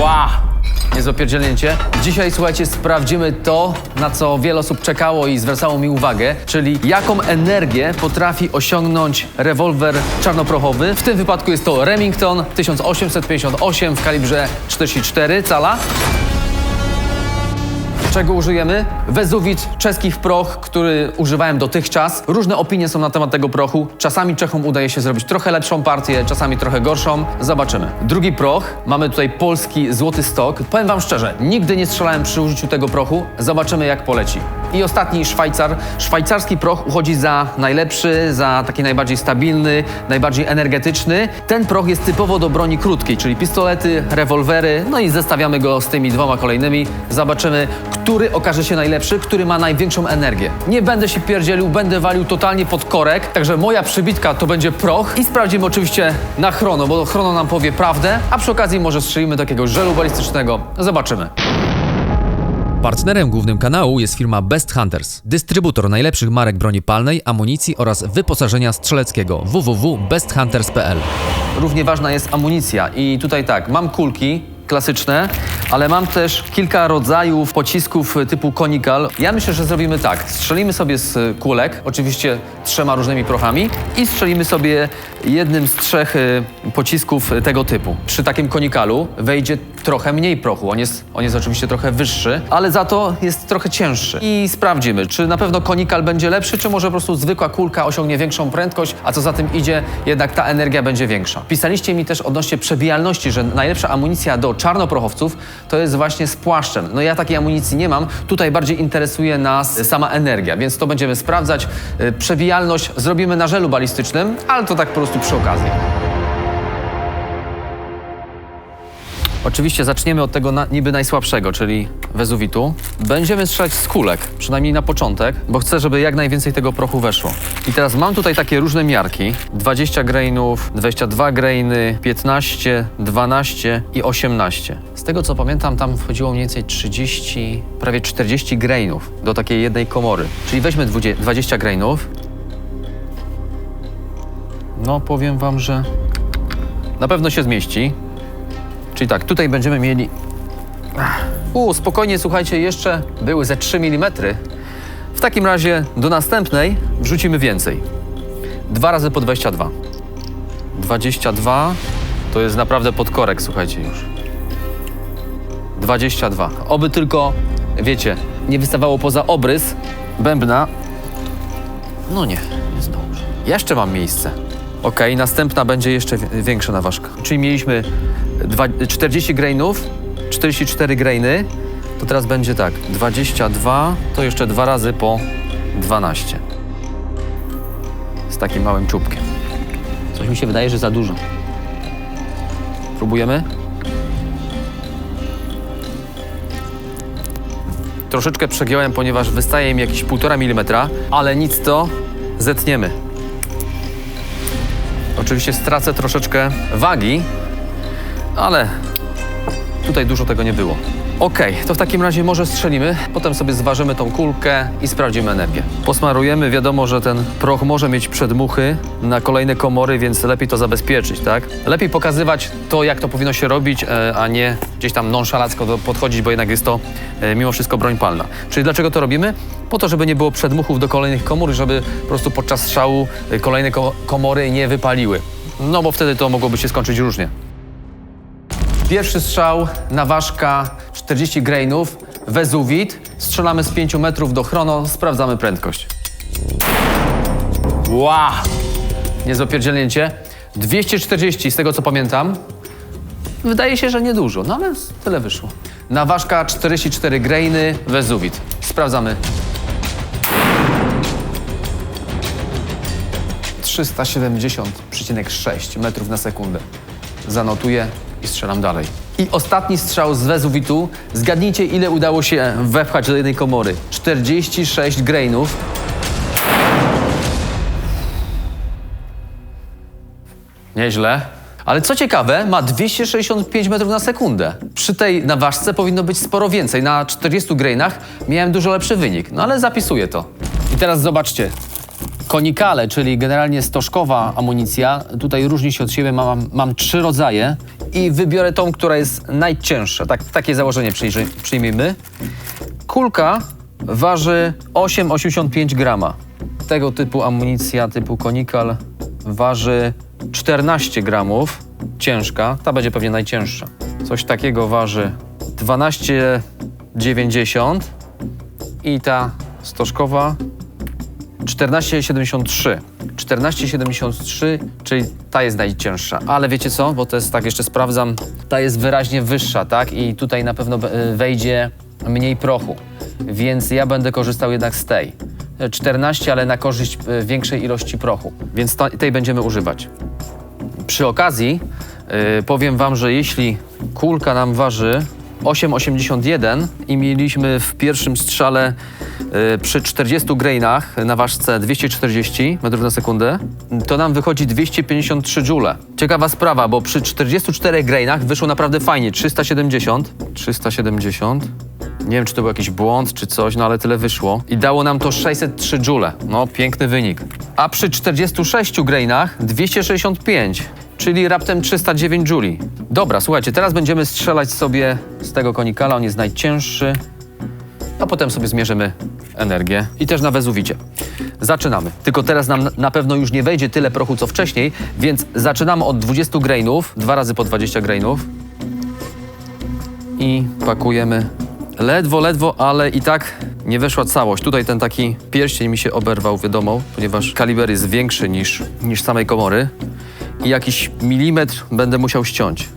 Ła! Niezłe pierdzielnięcie. Dzisiaj, słuchajcie, sprawdzimy to, na co wiele osób czekało i zwracało mi uwagę, czyli jaką energię potrafi osiągnąć rewolwer czarnoprochowy. W tym wypadku jest to Remington 1858 w kalibrze 44 cala. Czego użyjemy? Wezuwit, czeski proch, który używałem dotychczas. Różne opinie są na temat tego prochu. Czasami Czechom udaje się zrobić trochę lepszą partię, czasami trochę gorszą. Zobaczymy. Drugi proch. Mamy tutaj polski złoty stok. Powiem wam szczerze, nigdy nie strzelałem przy użyciu tego prochu. Zobaczymy jak poleci. I ostatni Szwajcar. Szwajcarski proch uchodzi za najlepszy, za taki najbardziej stabilny, najbardziej energetyczny. Ten proch jest typowo do broni krótkiej, czyli pistolety, rewolwery, no i zestawiamy go z tymi dwoma kolejnymi. Zobaczymy, który okaże się najlepszy, który ma największą energię. Nie będę się pierdzielił, będę walił totalnie pod korek, także moja przybitka to będzie proch i sprawdzimy oczywiście na chrono, bo chrono nam powie prawdę, a przy okazji może strzelimy do jakiegoś żelu balistycznego. Zobaczymy. Partnerem głównym kanału jest firma Best Hunters, dystrybutor najlepszych marek broni palnej, amunicji oraz wyposażenia strzeleckiego www.besthunters.pl. Równie ważna jest amunicja i tutaj tak, mam kulki klasyczne, ale mam też kilka rodzajów pocisków typu konikal. Ja myślę, że zrobimy tak. Strzelimy sobie z kulek, oczywiście trzema różnymi prochami i strzelimy sobie jednym z trzech y, pocisków tego typu. Przy takim konikalu wejdzie trochę mniej prochu. On jest, on jest oczywiście trochę wyższy, ale za to jest trochę cięższy. I sprawdzimy, czy na pewno konikal będzie lepszy, czy może po prostu zwykła kulka osiągnie większą prędkość, a co za tym idzie, jednak ta energia będzie większa. Pisaliście mi też odnośnie przebijalności, że najlepsza amunicja do czarnoprochowców to jest właśnie z płaszczem. No ja takiej amunicji nie mam. Tutaj bardziej interesuje nas sama energia, więc to będziemy sprawdzać. Y, Przebijalność zrobimy na żelu balistycznym, ale to tak po prostu przy okazji. Oczywiście zaczniemy od tego na, niby najsłabszego, czyli wezuwitu. Będziemy strzelać z kulek, przynajmniej na początek, bo chcę, żeby jak najwięcej tego prochu weszło. I teraz mam tutaj takie różne miarki. 20 grainów, 22 grainy, 15, 12 i 18. Z tego co pamiętam, tam wchodziło mniej więcej 30, prawie 40 grainów do takiej jednej komory. Czyli weźmy 20 20 grainów. No, powiem wam, że na pewno się zmieści. Czyli tak, tutaj będziemy mieli. U, spokojnie, słuchajcie, jeszcze były ze 3 mm. W takim razie do następnej wrzucimy więcej. Dwa razy po 22. 22 to jest naprawdę podkorek, słuchajcie już. 22. Oby tylko, wiecie, nie wystawało poza obrys bębna. No nie, jest dobrze. Jeszcze mam miejsce. Ok, następna będzie jeszcze wi- większa naważka. Czyli mieliśmy dwa, 40 grainów, 44 grainy, to teraz będzie tak, 22, to jeszcze dwa razy po 12. Z takim małym czubkiem. Coś mi się wydaje, że za dużo. Próbujemy? Troszeczkę przegiąłem, ponieważ wystaje mi jakieś 1,5 mm, ale nic to zetniemy. Oczywiście stracę troszeczkę wagi, ale tutaj dużo tego nie było. Okej, to w takim razie może strzelimy, potem sobie zważymy tą kulkę i sprawdzimy energię. Posmarujemy, wiadomo, że ten proch może mieć przedmuchy na kolejne komory, więc lepiej to zabezpieczyć, tak? Lepiej pokazywać to, jak to powinno się robić, e, a nie gdzieś tam nonszalacko do- podchodzić, bo jednak jest to e, mimo wszystko broń palna. Czyli dlaczego to robimy? Po to, żeby nie było przedmuchów do kolejnych komór, żeby po prostu podczas strzału e, kolejne ko- komory nie wypaliły. No bo wtedy to mogłoby się skończyć różnie. Pierwszy strzał, naważka 40 grainów, wezuwit. Strzelamy z 5 metrów do chrono, sprawdzamy prędkość. Ła! Niezłe pierdzielnięcie. 240 z tego co pamiętam. Wydaje się, że niedużo, no ale tyle wyszło. Naważka 44 grainy, wezuwit. Sprawdzamy. 370,6 metrów na sekundę. Zanotuję i strzelam dalej. I ostatni strzał z Wezuwitu. Zgadnijcie, ile udało się wepchać do jednej komory. 46 grainów. Nieźle. Ale co ciekawe, ma 265 metrów na sekundę. Przy tej naważce powinno być sporo więcej. Na 40 grainach miałem dużo lepszy wynik. No ale zapisuję to. I teraz zobaczcie. Konikale, czyli generalnie stożkowa amunicja, tutaj różni się od siebie, mam, mam trzy rodzaje i wybiorę tą, która jest najcięższa. Tak, takie założenie przyjmijmy. Kulka waży 8,85 grama. Tego typu amunicja typu konikal waży 14 gramów. Ciężka, ta będzie pewnie najcięższa. Coś takiego waży 12,90 i ta stożkowa 14,73. 14,73, czyli ta jest najcięższa. Ale wiecie co? Bo to jest tak, jeszcze sprawdzam. Ta jest wyraźnie wyższa, tak? I tutaj na pewno e, wejdzie mniej prochu. Więc ja będę korzystał jednak z tej. E, 14, ale na korzyść e, większej ilości prochu. Więc tej będziemy używać. Przy okazji y, powiem Wam, że jeśli kulka nam waży 8,81 i mieliśmy w pierwszym strzale y, przy 40 grainach na ważce 240 metrów na sekundę, to nam wychodzi 253 joule. Ciekawa sprawa, bo przy 44 grainach wyszło naprawdę fajnie, 370, 370. Nie wiem, czy to był jakiś błąd, czy coś, no ale tyle wyszło. I dało nam to 603 joule. No, piękny wynik. A przy 46 grainach 265, czyli raptem 309 jouli. Dobra, słuchajcie, teraz będziemy strzelać sobie z tego konikala, on jest najcięższy. A potem sobie zmierzymy energię i też na Wezuwicie. Zaczynamy. Tylko teraz nam na pewno już nie wejdzie tyle prochu co wcześniej, więc zaczynamy od 20 grainów, dwa razy po 20 grainów i pakujemy ledwo, ledwo, ale i tak nie weszła całość. Tutaj ten taki pierścień mi się oberwał, wiadomo, ponieważ kaliber jest większy niż, niż samej komory i jakiś milimetr będę musiał ściąć.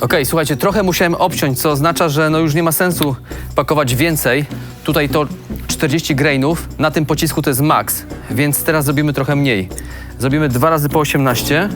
Okej, słuchajcie, trochę musiałem obciąć, co oznacza, że no już nie ma sensu pakować więcej. Tutaj to 40 grainów, na tym pocisku to jest max, więc teraz zrobimy trochę mniej. Zrobimy dwa razy po 18.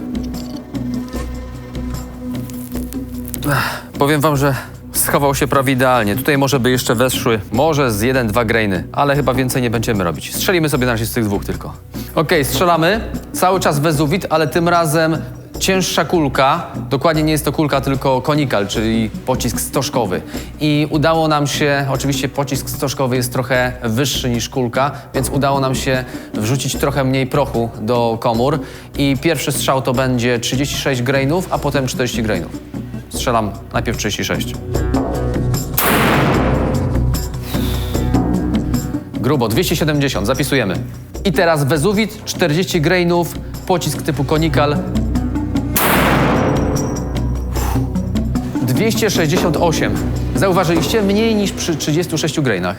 Powiem wam, że schował się prawie idealnie. Tutaj może by jeszcze weszły, może z jeden, dwa grainy, ale chyba więcej nie będziemy robić. Strzelimy sobie na razie z tych dwóch tylko. Okej, strzelamy. Cały czas Wezuwit, ale tym razem cięższa kulka. Dokładnie nie jest to kulka, tylko konikal, czyli pocisk stożkowy. I udało nam się, oczywiście pocisk stożkowy jest trochę wyższy niż kulka, więc udało nam się wrzucić trochę mniej prochu do komór. I pierwszy strzał to będzie 36 grainów, a potem 40 grainów. Strzelam najpierw 36. Grubo, 270, zapisujemy. I teraz Wezuwit, 40 grainów, pocisk typu konikal. 268. Zauważyliście? Mniej niż przy 36 grainach.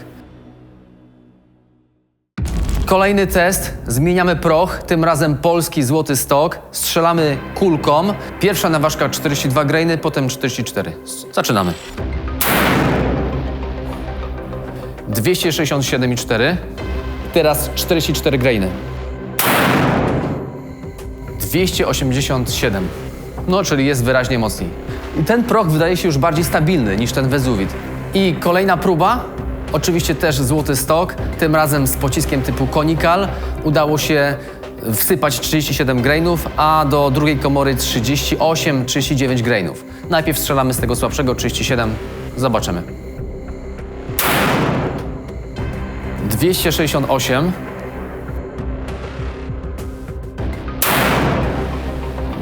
Kolejny test. Zmieniamy proch, tym razem polski złoty stok. Strzelamy kulką. Pierwsza naważka 42 grainy, potem 44. Zaczynamy. 267,4. Teraz 44 grainy. 287. No, czyli jest wyraźnie mocniej. Ten proch wydaje się już bardziej stabilny niż ten Wezuwit. I kolejna próba, oczywiście też złoty stok, tym razem z pociskiem typu konikal. Udało się wsypać 37 grainów, a do drugiej komory 38-39 grainów. Najpierw strzelamy z tego słabszego 37, zobaczymy. 268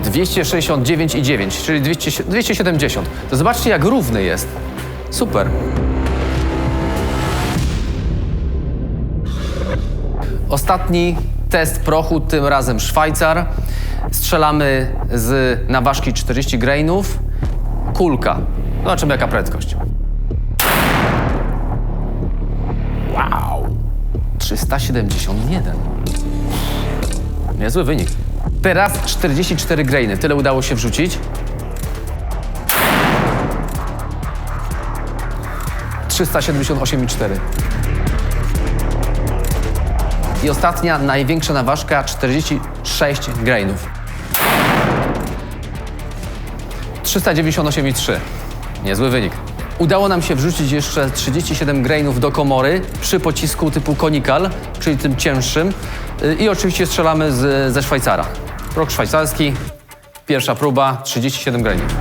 269,9, czyli 200, 270. To zobaczcie, jak równy jest. Super. Ostatni test prochu, tym razem Szwajcar. Strzelamy z naważki 40 grainów. Kulka. Zobaczymy, jaka prędkość. Wow! 371. Niezły wynik. Teraz 44 grainy. Tyle udało się wrzucić. Trzysta siedemdziesiąt osiem i ostatnia, największa naważka, 46 grainów. 398,3. Niezły wynik. Udało nam się wrzucić jeszcze 37 grainów do komory przy pocisku typu konikal, czyli tym cięższym. Y, I oczywiście strzelamy z, ze Szwajcara. Rok szwajcarski, pierwsza próba, 37 grainów.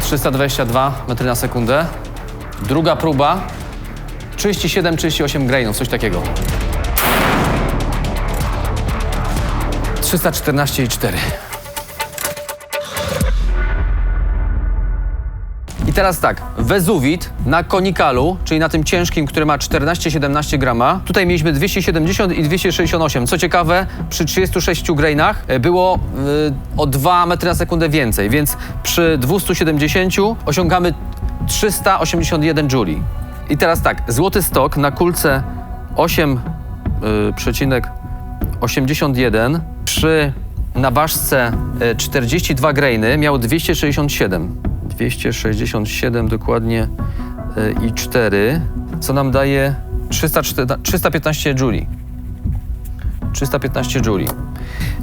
322 metry na sekundę. Druga próba, 37-38 grainów, coś takiego. 314,4. I teraz tak, Wezuwit na konikalu, czyli na tym ciężkim, który ma 14-17 grama, tutaj mieliśmy 270 i 268. Co ciekawe, przy 36 grainach e, było y, o 2 metry na sekundę więcej, więc przy 270 osiągamy 381 jouli. I teraz tak, złoty stok na kulce 8,81 przy na ważce e, 42 grainy miał 267. 267 dokładnie e, i 4, co nam daje 304, 315 jouli. 315 jouli.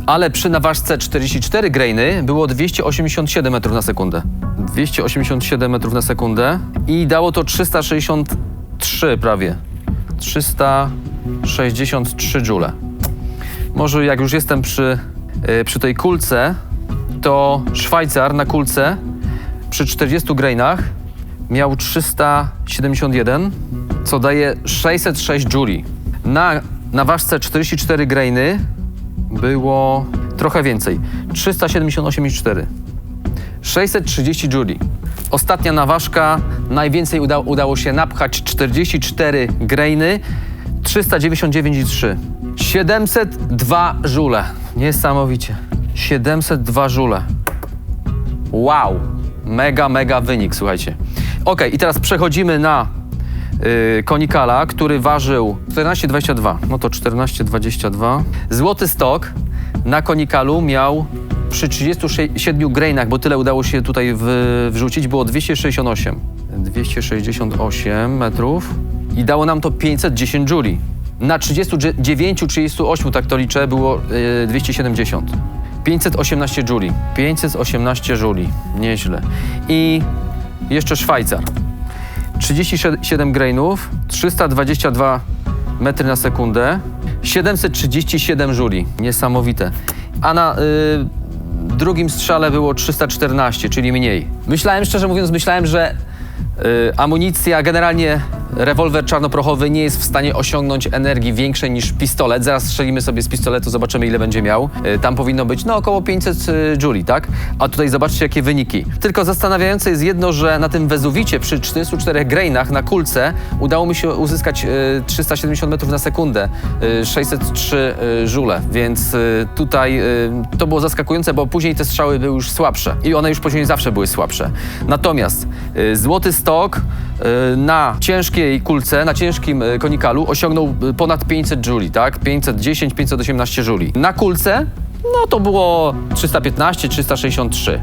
Ale przy naważce 44 grainy było 287 metrów na sekundę. 287 metrów na sekundę i dało to 363 prawie. 363 joule. Może jak już jestem przy, y, przy tej kulce, to Szwajcar na kulce przy 40 grainach miał 371, co daje 606 jouli. Na, na ważce 44 grainy było trochę więcej. 378,4. 630 jouli. Ostatnia naważka, najwięcej uda, udało się napchać 44 grainy, 399,3. 702 żule. Niesamowicie. 702 żule. Wow. Mega, mega wynik, słuchajcie. Ok, i teraz przechodzimy na yy, konikala, który ważył 14,22. No to 14,22. Złoty stok na konikalu miał przy 37 grainach, bo tyle udało się tutaj w, wrzucić, było 268. 268 metrów i dało nam to 510 jouli. Na 39, 38, tak to liczę, było yy, 270. 518 jouli. 518 jouli. Nieźle. I jeszcze Szwajcar. 37 grainów, 322 metry na sekundę, 737 jouli. Niesamowite. A na y, drugim strzale było 314, czyli mniej. Myślałem, szczerze mówiąc, myślałem, że y, amunicja, generalnie rewolwer czarnoprochowy nie jest w stanie osiągnąć energii większej niż pistolet. Zaraz strzelimy sobie z pistoletu, zobaczymy ile będzie miał. Y, Tam powinno być no około 500 y, jouli, tak? A tutaj zobaczcie jakie wyniki. Tylko zastanawiające jest jedno, że na tym Wezuwicie przy 44 grainach na kulce udało mi się uzyskać y, 370 metrów na sekundę, y, 603 y, żule, więc tutaj to było zaskakujące, bo później te strzały były już słabsze i one już później zawsze były słabsze. Natomiast złoty stok na ciężkiej kulce, na ciężkim y, konikalu osiągnął y, ponad 500 jouli, tak? 510, 518 jouli. Na kulce no to było 315, 363.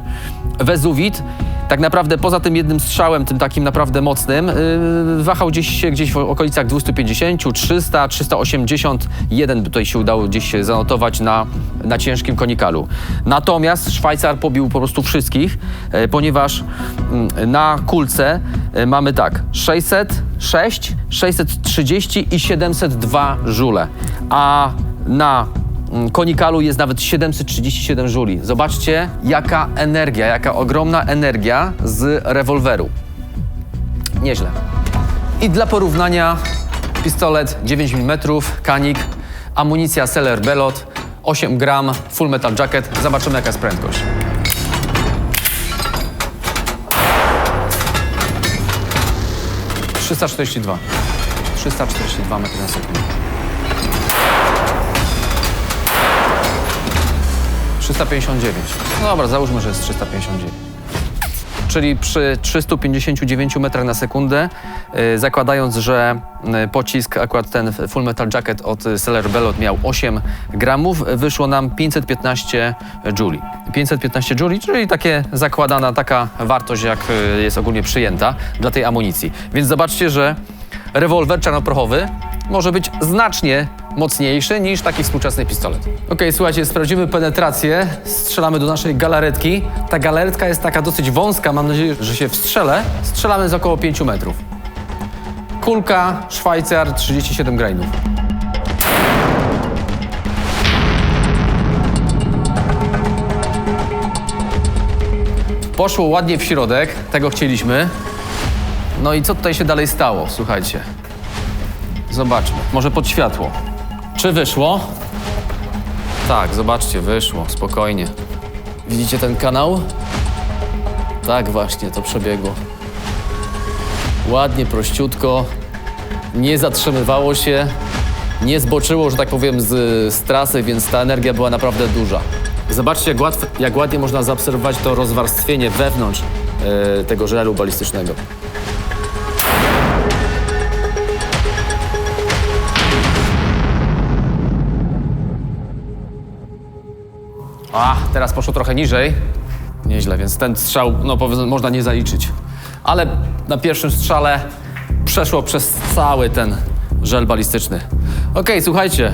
Wezuwit, tak naprawdę poza tym jednym strzałem, tym takim naprawdę mocnym, yy, wahał gdzieś się gdzieś w okolicach 250, 300, 381 tutaj się udało gdzieś zanotować na, na ciężkim konikalu. Natomiast Szwajcar pobił po prostu wszystkich, e, ponieważ mm, na kulce e, mamy tak 606, 630 i 702 żule, a na konikalu jest nawet 737 żuli. Zobaczcie, jaka energia, jaka ogromna energia z rewolweru. Nieźle. I dla porównania pistolet 9 mm, kanik, amunicja Seller Belot, 8 gram, full metal jacket. Zobaczymy jaka jest prędkość. Trzysta czterdzieści dwa. 342 metry na sekundę. 359. No dobra, załóżmy, że jest 359. Czyli przy 359 metrach na sekundę, y, zakładając, że y, pocisk, akurat ten Full Metal Jacket od Seller Bellot miał 8 gramów, wyszło nam 515 jouli. 515 jouli, czyli takie zakładana taka wartość, jak y, jest ogólnie przyjęta dla tej amunicji. Więc zobaczcie, że rewolwer czarnoprochowy może być znacznie mocniejszy niż taki współczesny pistolet. Okej, słuchajcie, sprawdzimy penetrację. Strzelamy do naszej galaretki. Ta galaretka jest taka dosyć wąska, mam nadzieję, że się wstrzelę. Strzelamy z około 5 metrów. Kulka, Szwajcar, 37 grainów. Poszło ładnie w środek, tego chcieliśmy. No i co tutaj się dalej stało? Słuchajcie. Zobaczmy. Może pod światło. Czy wyszło? Tak, zobaczcie, wyszło, spokojnie. Widzicie ten kanał? Tak właśnie, to przebiegło. Ładnie, prościutko, nie zatrzymywało się, nie zboczyło, że tak powiem, z, z trasy, więc ta energia była naprawdę duża. Zobaczcie, jak, łatw, jak ładnie można zaobserwować to rozwarstwienie wewnątrz e, tego żelu balistycznego. A, teraz poszło trochę niżej. Nieźle, więc ten strzał, no można nie zaliczyć. Ale na pierwszym strzale przeszło przez cały ten żel balistyczny. Okej, słuchajcie.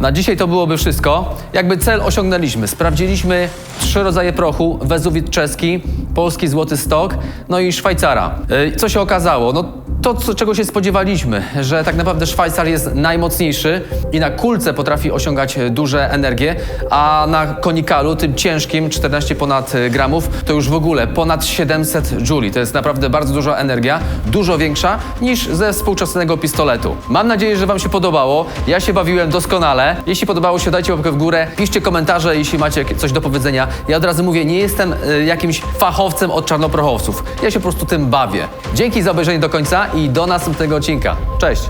Na dzisiaj to byłoby wszystko. Jakby cel osiągnęliśmy. Sprawdziliśmy trzy rodzaje prochu. Wezuwit czeski, polski złoty stok, no i Szwajcara. Yy, Co się okazało? No to, co, czego się spodziewaliśmy, że tak naprawdę Szwajcar jest najmocniejszy i na kulce potrafi osiągać duże energie, a na konikalu, tym ciężkim, 14 ponad gramów, to już w ogóle ponad 700 jouli. To jest naprawdę bardzo duża energia, dużo większa niż ze współczesnego pistoletu. Mam nadzieję, że Wam się podobało. Ja się bawiłem doskonale. Jeśli podobało się, dajcie łapkę w górę, piszcie komentarze, jeśli macie coś do powiedzenia. Ja od razu mówię, nie jestem e, jakimś fachowcem od czarnoprochowców. Ja się po prostu tym bawię. Dzięki za obejrzenie do końca i do następnego odcinka. Cześć!